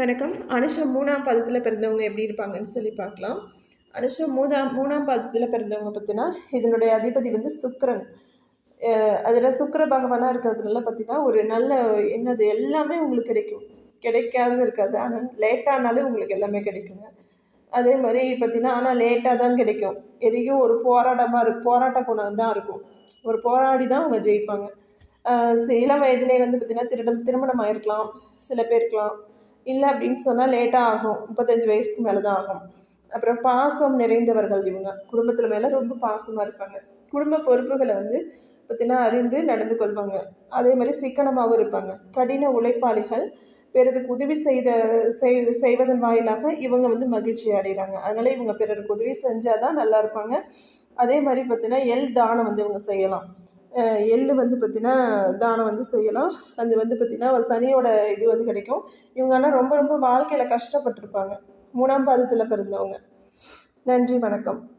வணக்கம். அனுஷம் மூணாம் பாதத்தில் பிறந்தவங்க எப்படி இருப்பாங்கன்னு சொல்லி பார்க்கலாம். அனுஷம் மூணாம் மூணாம் பாதத்தில் பிறந்தவங்க பார்த்தீங்கன்னா இதனுடைய அதிபதி வந்து சுக்கரன். அதில் சுக்கர பகவானாக இருக்கிறதுனால பார்த்தீங்கன்னா ஒரு நல்ல என்னது எல்லாமே உங்களுக்கு கிடைக்கும். கிடைக்காதது இருக்காது. ஆனால் லேட்டானாலே உங்களுக்கு எல்லாமே கிடைக்குங்க. அதே மாதிரி பார்த்தீங்கன்னா ஆனால் லேட்டாக தான் கிடைக்கும். எதையும் ஒரு போராட்டமாக இரு போராட்ட குணம் தான் இருக்கும். ஒரு போராடி தான் அவங்க ஜெயிப்பாங்க. சி- இளம் வயதிலே வந்து பார்த்திங்கன்னா திருடம் திருமணம் ஆயிருக்கலாம் சில பேருக்கலாம். இல்லை அப்படின்னு சொன்னால் லேட்டாக ஆகும். முப்பத்தஞ்சு வயசுக்கு மேலே தான் ஆகும். அப்புறம் பாசம் நிறைந்தவர்கள் இவங்க. குடும்பத்தில் மேலே ரொம்ப பாசமாக இருப்பாங்க. குடும்ப பொறுப்புகளை வந்து பார்த்தீங்கன்னா அறிந்து நடந்து கொள்வாங்க. அதே மாதிரி சிக்கனமாகவும் இருப்பாங்க. கடின உழைப்பாளிகள் பிறருக்கு உதவி செய்த செய் செய்வதன் வாயிலாக இவங்க வந்து மகிழ்ச்சி அடைகிறாங்க அதனால் இவங்க பிறருக்கு உதவி செஞ்சால் தான் நல்லா இருப்பாங்க. அதே மாதிரி பார்த்தீங்கன்னா எள் தானம் வந்து இவங்க செய்யலாம். எள்ளு வந்து பார்த்திங்கன்னா தானம் வந்து செய்யலாம். அது வந்து பார்த்திங்கன்னா சனியோட இது வந்து கிடைக்கும். இவங்கெல்லாம் ரொம்ப ரொம்ப வாழ்க்கையில் கஷ்டப்பட்டிருப்பாங்க. மூணாம் பாதத்தில் பிறந்தவங்க. நன்றி வணக்கம்.